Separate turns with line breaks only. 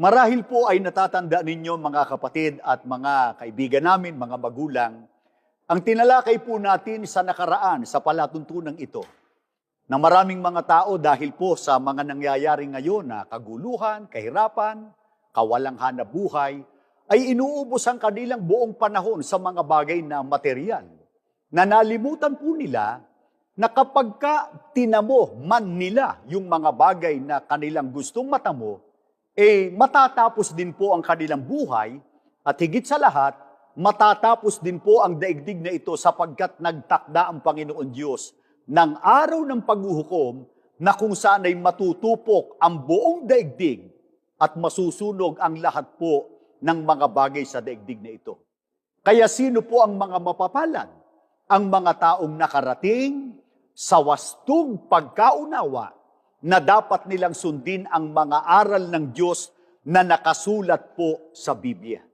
Marahil po ay natatanda ninyo mga kapatid at mga kaibigan namin, mga magulang, ang tinalakay po natin sa nakaraan sa palatuntunang ito na maraming mga tao dahil po sa mga nangyayari ngayon na kaguluhan, kahirapan, kawalang hanap buhay, ay inuubos ang kanilang buong panahon sa mga bagay na material. Na nalimutan po nila na kapag ka tinamo man nila yung mga bagay na kanilang gustong matamo, eh matatapos din po ang kanilang buhay at higit sa lahat, matatapos din po ang daigdig na ito sapagkat nagtakda ang Panginoon Diyos ng araw ng paghuhukom na kung saan ay matutupok ang buong daigdig at masusunog ang lahat po ng mga bagay sa daigdig na ito. Kaya sino po ang mga mapapalan? Ang mga taong nakarating sa wastong pagkaunawa na dapat nilang sundin ang mga aral ng Diyos na nakasulat po sa Biblia.